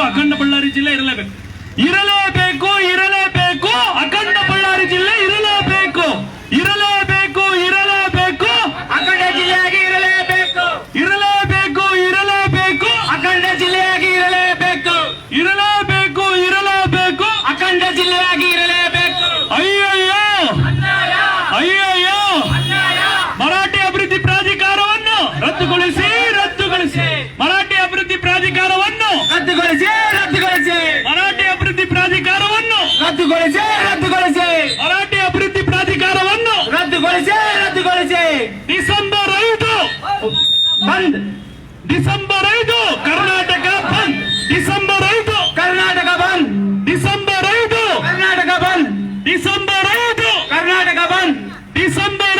ಅಖಂಡ ಬಳ್ಳಾರಿ ಜಿಲ್ಲೆ ಇರಲೇಬೇಕು. ಇರಲೇಬೇಕು ಇರಲೇಬೇಕು ಅಖಂಡ ಬಳ್ಳಾರಿ ಜಿಲ್ಲೆ ಇರಲೇಬೇಕು. ಇರಲೇಬೇಕು ಇರಲೇಬೇಕು. ಅಖಂಡ ಜಿಲ್ಲೆಯಾಗಿ ಇರಲೇಬೇಕು. ಇರಲೇಬೇಕು ಇರಲೇಬೇಕು. ಅಖಂಡ ಜಿಲ್ಲೆಯಾಗಿ ಇರಲೇಬೇಕು. ಇರಲೇಬೇಕು ರದ್ದುಗೊಳಿಸಿ ರದ್ದುಗೊಳಿಸಿ. ಮರಾಠಿ ಅಭಿವೃದ್ಧಿ ಪ್ರಾಧಿಕಾರವನ್ನು ರದ್ದುಗೊಳಿಸಿ ರದ್ದುಗೊಳಿಸಿ. ಡಿಸೆಂಬರ್ ಐದು. ಬಂದ್. ಡಿಸೆಂಬರ್ ಐದು. ಕರ್ನಾಟಕ ಬಂದ್. ಡಿಸೆಂಬರ್ ಐದು. ಕರ್ನಾಟಕ ಬಂದ್. ಡಿಸೆಂಬರ್ ಐದು. ಕರ್ನಾಟಕ ಬಂದ್. ಡಿಸೆಂಬರ್ ಐದು. ಕರ್ನಾಟಕ ಬಂದ್. ಡಿಸೆಂಬರ್